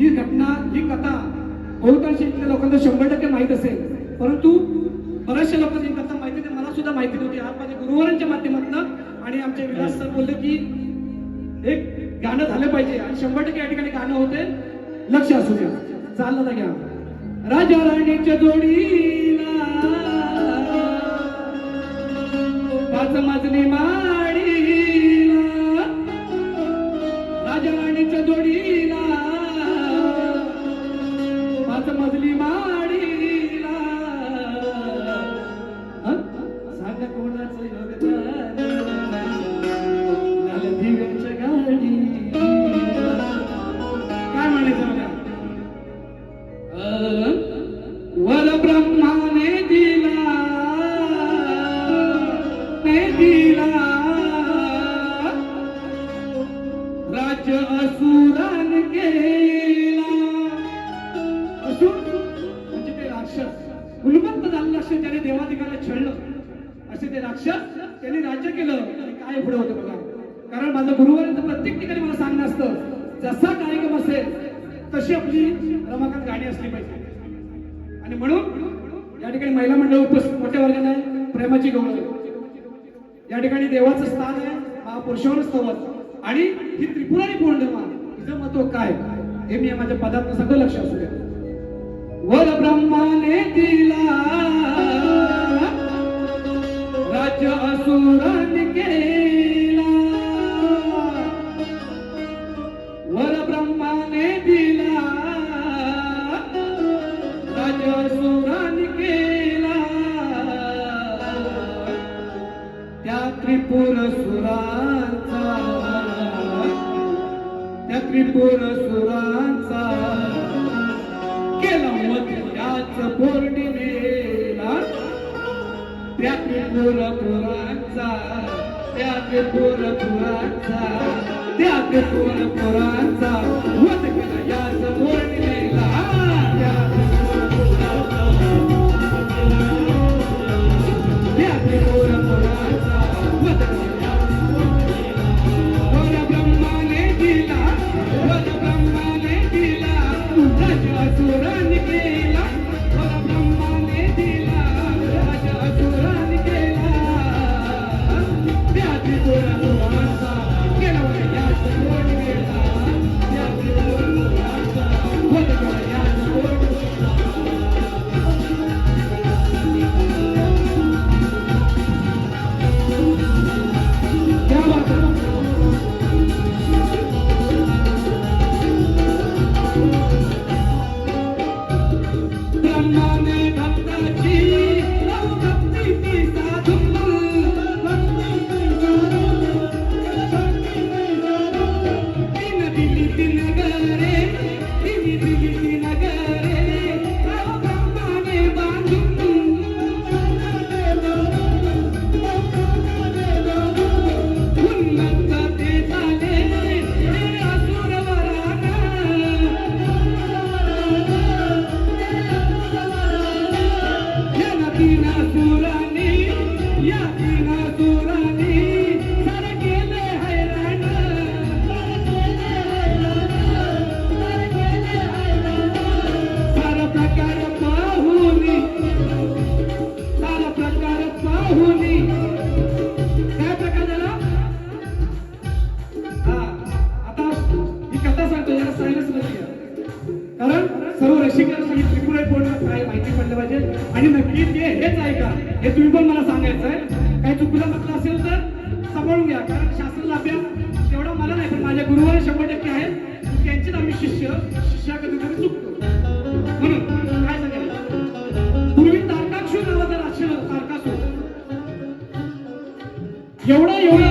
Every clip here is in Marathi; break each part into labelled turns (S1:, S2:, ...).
S1: ही घटना ही कथा बहुतांश इथल्या लोकांना शंभर टक्के माहीत असेल. परंतु बऱ्याचशा लोकांना ही कथा माहिती नाही मला सुद्धा माहिती नव्हती. आज माझ्या गुरुवारांच्या माध्यमातून आणि आमचे विलास सर बोलले की एक गाणं झालं पाहिजे आणि शंभर टक्के या ठिकाणी गाणं होते. लक्ष असू द्या. चाललं ना घ्या. राजा राणीच्या जोडीला पाच माजली माडीला ने दिला राज्य असुरान केला. असुर म्हणजे ते राक्षस. उन्मत्त झालेलं राक्षस ज्याने देवाधिकाला छळलं. असे ते राक्षस त्यांनी राज्य केलं. आणि काय पुढे होतं बघा. कारण माझं गुरुवार प्रत्येक ठिकाणी मला सांगणं असतं जसा कार्यक्रम असेल तशी आपली रमाकांत गाणी असली पाहिजे. आणि म्हणून या ठिकाणी महिला मंडळ उपस्थित मोठ्या वर्गाने प्रेमाची गौरव या ठिकाणी देवाचं स्थान आहे महापुरुषावर स्तवत आणि ही त्रिपुरारी पौर्णिमा तिचं महत्त्व काय? हे मी माझ्या पदात सगळं लक्ष असू द्या. वर ब्रह्माने दिला राज्य असुरान केला. त्या त्रिपुर सुरांचा. केला मत याच पौर्णिमेला त्या त्रिपुर पुरांचा त्या त्रिपुर पुरांचा त्या त्रिपुर पुरांचा. मत केला याच पौर्णिमेला हे तुम्ही पण मला सांगायचं आहे काही चुकीला म्हटलं असेल तर सांभाळून घ्या. कारण शास्त्र अभ्यास तेवढा मला नाही पण माझ्या गुरुवर शंभर टक्के आहेत त्यांचेच आम्ही शिष्य शिष्या कधीतरी चुकतो. म्हणून काय सांगायचं? पूर्वी तारकाक्षर नावाचा राक्षस तारकासूर. एवढा एवढा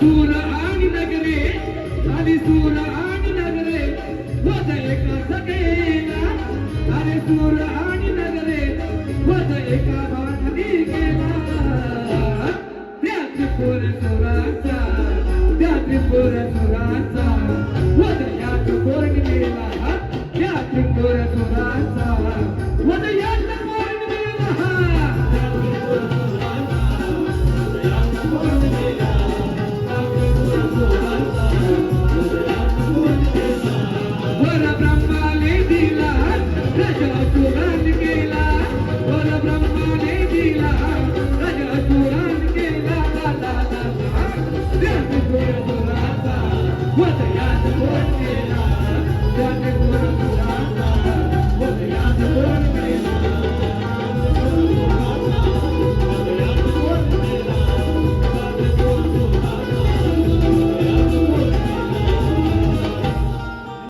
S1: सूर आणि नगरे आणि सूर आणि नगरे वध एका सगळेला. अरे सूर आणि नगरे वध एका बाणाने गेला त्या त्रिपुर सुराचा त्या त्रिपुर सुराचा वध त्या त्रिपुर सुराचा. केला.